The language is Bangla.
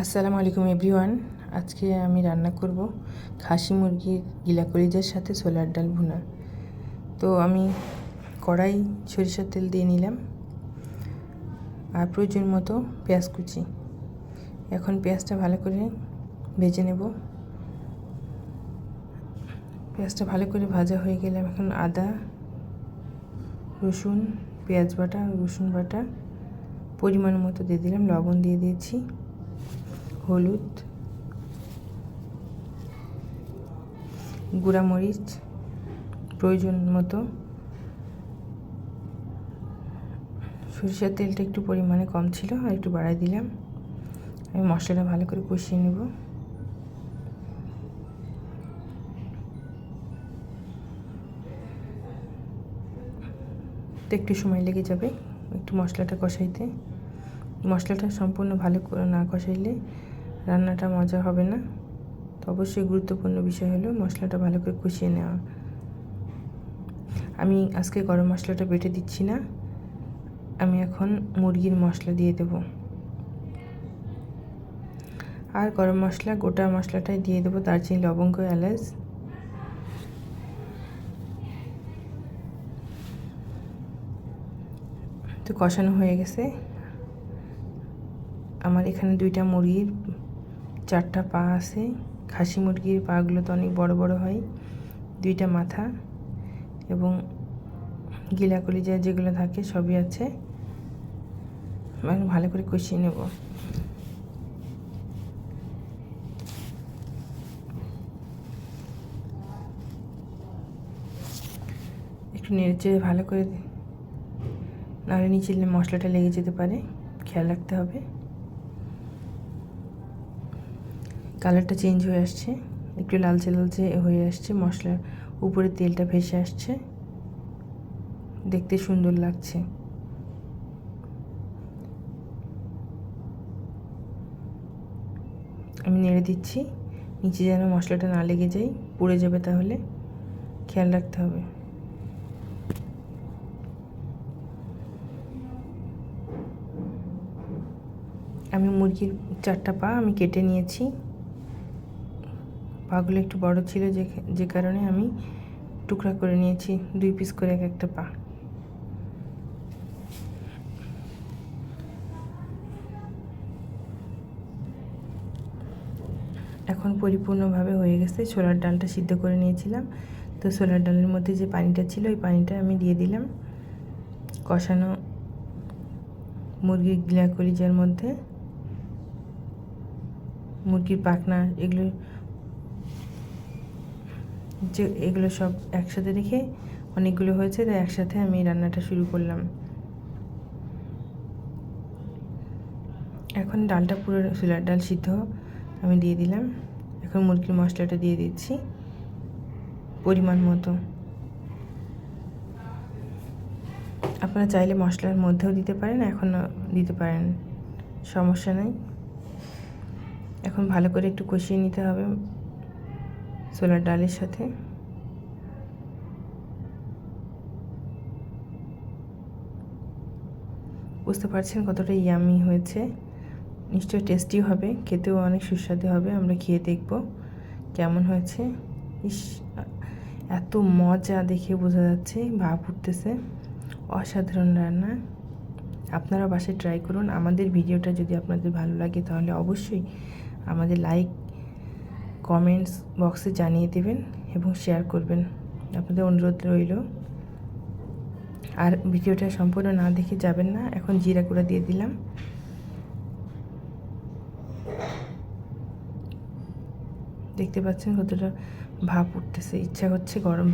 আসসালামু আলাইকুম এভরিওয়ান। আজকে আমি রান্না করব খাসি মুরগির গিলা কলিজার সাথে ছোলার ডাল ভুনা। তো আমি কড়াই সরিষার তেল দিয়ে নিলাম আর প্রয়োজন মতো পেঁয়াজ কুচি। এখন পেঁয়াজটা ভালো করে ভেজে নেব। পেঁয়াজটা ভালো করে ভাজা হয়ে গেলে এখন আদা, রসুন, পেঁয়াজ বাটা, রসুন বাটা পরিমাণ মতো দিয়ে দিলাম, লবণ দিয়ে দিয়েছি। হলুদ গুঁড়া মরিচ প্রয়োজন মতো। সরিষার তেলটা একটু পরিমাণে কম ছিল, আর একটু বাড়াই দিলাম। আমি মশলাটা ভালো করে কষিয়ে নেব। একটু সময় লেগে যাবে একটু মশলাটা কষাইতে। মশলাটা সম্পূর্ণ ভালো না কষাইলে রান্নাটা মজা হবে না? তো অবশ্যই গুরুত্বপূর্ণ বিষয় হলো মশলাটা ভালো করে কষিয়ে নেওয়া। আমি আজকে গরম মশলাটা বেটে দিচ্ছি না। আমি এখন মুরগির মশলা দিয়ে দেব। আর গরম মশলা, গোটা মশলাটাই দিয়ে দেবো দারচিনি, লবঙ্গ, এলাচ। তো কষানো হয়ে গেছে। আমার এখানে দুইটা মুরগির চারটা পা আছে, খাসি মুরগির পাগুলো তো অনেক বড় বড় হয়, দুইটা মাথা এবং গিলা কলিজা যেগুলো থাকে সবই আছে। ভালো করে কষিয়ে নেব। একটু নেড়ে ভালো করে নাহলে নিচে মশলাটা লেগে যেতে পারে, খেয়াল রাখতে হবে। কালারটা চেঞ্জ হয়ে আসছে। একটু লালচে লালচে হয়ে আসছে, মশলার উপরে তেলটা ভেসে আসছে। দেখতে সুন্দর লাগছে। আমি নেড়ে দিচ্ছি, নিচে যেন মশলাটা না লেগে যায়, পুড়ে যাবে তাহলে। খেয়াল রাখতে হবে। আমি মুরগির চারটা পা আমি কেটে নিয়েছি। পাগুলো একটু বড় ছিল যে যে কারণে আমি টুকরা করে নিয়েছি, দুই পিস করে এক একটা পা। এখন পরিপূর্ণভাবে হয়ে গেছে ছোলার ডালটা সিদ্ধ করে নিয়েছিলাম। তো ছোলার ডালের মধ্যে যে পানিটা ছিল, ওই পানিটা আমি দিয়ে দিলাম। কষানো মুরগির গিলা কলিজার মধ্যে। মুরগির পাখনা, এগুলো যে এগুলো সব একসাথে রেখে অনেকগুলো হয়েছে, তাই একসাথে আমি রান্নাটা শুরু করলাম। এখন ডালটা পুরো ছোলার ডাল সিদ্ধ আমি দিয়ে দিলাম। এখন মুরগির মশলাটা দিয়ে দিচ্ছি, পরিমাণ মতো। আপনারা চাইলে মশলার মধ্যেও দিতে পারেন, এখনও দিতে পারেন, সমস্যা নেই। এখন ভালো করে একটু কষিয়ে নিতে হবে। ছোলার ডালের সাথে। বুঝতে পারছেন কতটা ইয়ামি হয়েছে। নিশ্চয়ই টেস্টি হবে, খেতেও অনেক সুস্বাদু হবে, আমরা খেয়ে দেখব কেমন হয়েছে। ইস, এত মজা দেখে বোঝা যাচ্ছে, ভাব উঠতেছে। অসাধারণ রান্না। আপনারা বাসায় ট্রাই করুন। আমাদের ভিডিওটা যদি আপনাদের ভালো লাগে, তাহলে অবশ্যই আমাদের লাইক কমেন্টস বক্সে জানিয়ে দেবেন এবং শেয়ার করবেন। আপনাদের অনুরোধ রইল। আর ভিডিওটা সম্পূর্ণ না দেখে যাবেন না, এখন জিরা গুঁড়া দিয়ে দিলাম। দেখতে পাচ্ছেন কতটা ভাপ উঠতেছে, ইচ্ছা হচ্ছে গরম।